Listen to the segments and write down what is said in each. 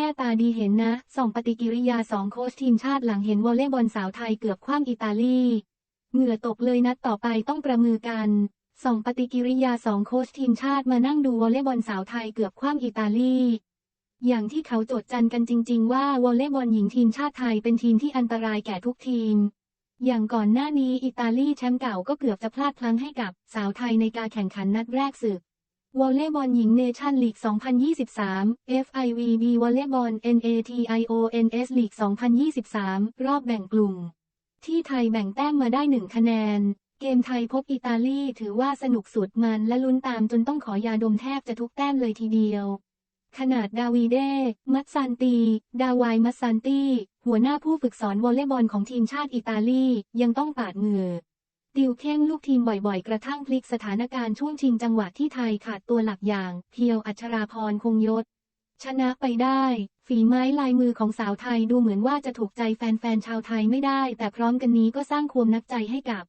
แน่ตาดีเห็นนะส่องปฏิกิริยาสองโค้ชทีมชาติหลังเห็นวอลเลย์บอลสาวไทยเกือบคว้ำอิตาลี เหงื่อตกเลยนัดต่อไปต้องประมือกันส่องปฏิกิริยาสองโค้ชทีมชาติมานั่งดูวอลเลย์บอลสาวไทยเกือบคว้ำอิตาลี อย่างที่เขาโจดจันกันจริง ๆ ว่าวอลเลย์บอลหญิงทีมชาติไทยเป็นทีมที่อันตรายแก่ทุกทีม อย่างก่อนหน้านี้อิตาลีแชมป์เก่าก็เกือบจะพลาดพลั้งให้กับสาวไทยในการแข่งขันนัดแรกศึก วอลเลย์บอลหญิงเนชั่นลีก 2023 FIVB วอลเลย์บอล NATIONS ลีก 2023 รอบแบ่งกลุ่ม ที่ไทยแบ่งแต้มมาได้หนึ่งคะแนน เกมไทยพบอิตาลีถือว่าสนุกสุดมันและลุ้นตามจนต้องขอยาดมแทบจะทุกแต้มเลยทีเดียว ขนาดดาวีเด มัตซันตี ดาวายมัตซันตี หัวหน้าผู้ฝึกสอนวอลเลย์บอลของทีมชาติอิตาลียังต้องปาดเหงื่อ ติวเข้มลูกทีมบ่อยๆ กระทั่งพลิกสถานการณ์ช่วงชิงจังหวะที่ไทยขาดตัวหลักอย่าง เพียวอัชราพรคงยศ ชนะไปได้ ฝีไม้ลายมือของสาวไทยดูเหมือนว่าจะถูกใจแฟนๆชาวไทยไม่ได้ แต่พร้อมกันนี้ก็สร้างความนักใจให้กับ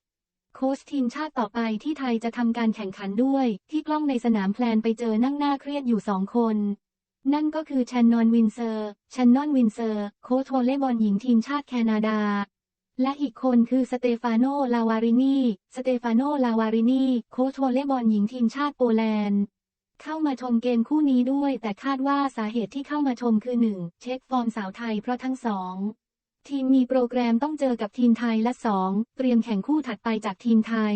โค้ชทีมชาติต่อไปที่ไทยจะทำการแข่งขันด้วย ที่กล้องในสนามแพลนไปเจอนั่งหน้าเครียดอยู่สองคน นั่นก็คือแชนนอนวินเซอร์แชนนอนวินเซอร์ โค้ชวอลเลย์บอลหญิงทีมชาติแคนาดา และอีกคนคือสเตฟานโน ลาวารินี สเตฟานโน ลาวารินี โค้ชวอลเลย์บอลหญิงทีมชาติโปแลนด์ เข้ามาชมเกมคู่นี้ด้วย แต่คาดว่าสาเหตุที่เข้ามาชมคือ 1. เช็คฟอร์มสาวไทยเพราะทั้งสองทีมมีโปรแกรมต้องเจอกับทีมไทยและ 2. เตรียมแข่งคู่ถัดไปจากทีมไทย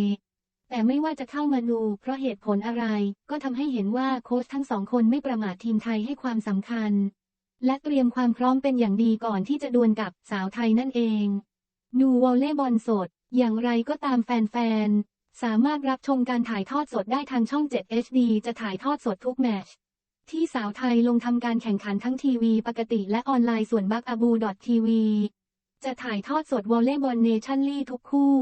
แต่ไม่ว่าจะเข้ามาดูเพราะเหตุผลอะไร ก็ทำให้เห็นว่าโค้ชทั้งสองคนไม่ประมาททีมไทยให้ความสำคัญ และเตรียมความพร้อมเป็นอย่างดีก่อนที่จะดวลกับสาวไทยนั่นเอง ดูวอลเล่บอลสด อย่างไรก็ตามแฟนๆ สามารถรับชมการถ่ายทอดสดได้ทางช่อง 7 HD จะถ่ายทอดสดทุกแมตช์ที่สาวไทยลงทำการแข่งขันทั้งทีวีปกติและออนไลน์ส่วนบักอาบูดอททีวีจะถ่ายทอดสดวอลเล่บอลเนชั่นลีทุกคู่